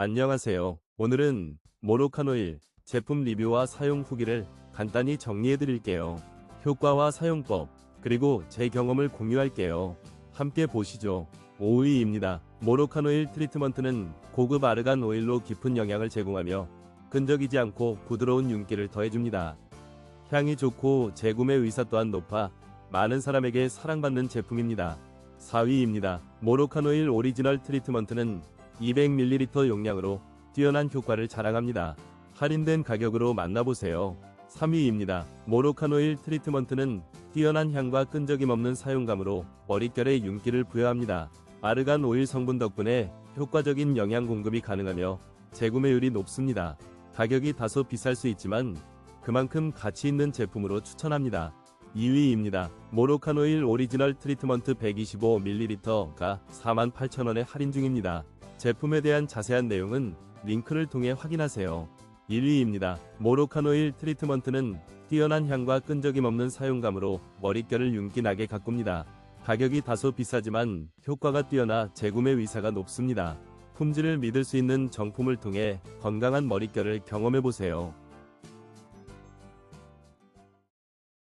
안녕하세요. 오늘은 모로칸 오일 제품 리뷰와 사용 후기를 간단히 정리해 드릴게요. 효과와 사용법, 그리고 제 경험을 공유할게요. 함께 보시죠. 5위입니다. 모로칸 오일 트리트먼트는 고급 아르간 오일로 깊은 영향을 제공하며 끈적이지 않고 부드러운 윤기를 더해줍니다. 향이 좋고 재구매 의사 또한 높아 많은 사람에게 사랑받는 제품입니다. 4위입니다. 모로칸 오일 오리지널 트리트먼트는 200ml 용량으로 뛰어난 효과를 자랑합니다. 할인된 가격으로 만나보세요. 3위입니다. 모로칸 오일 트리트먼트는 뛰어난 향과 끈적임 없는 사용감으로 머릿결에 윤기를 부여합니다. 아르간 오일 성분 덕분에 효과적인 영양 공급이 가능하며 재구매율이 높습니다. 가격이 다소 비쌀 수 있지만 그만큼 가치 있는 제품으로 추천합니다. 2위입니다. 모로칸 오일 오리지널 트리트먼트 125ml가 48,000원에 할인 중입니다. 제품에 대한 자세한 내용은 링크를 통해 확인하세요. 1위입니다. 모로칸 오일 트리트먼트는 뛰어난 향과 끈적임 없는 사용감으로 머릿결을 윤기나게 가꿉니다. 가격이 다소 비싸지만 효과가 뛰어나 재구매 의사가 높습니다. 품질을 믿을 수 있는 정품을 통해 건강한 머릿결을 경험해보세요.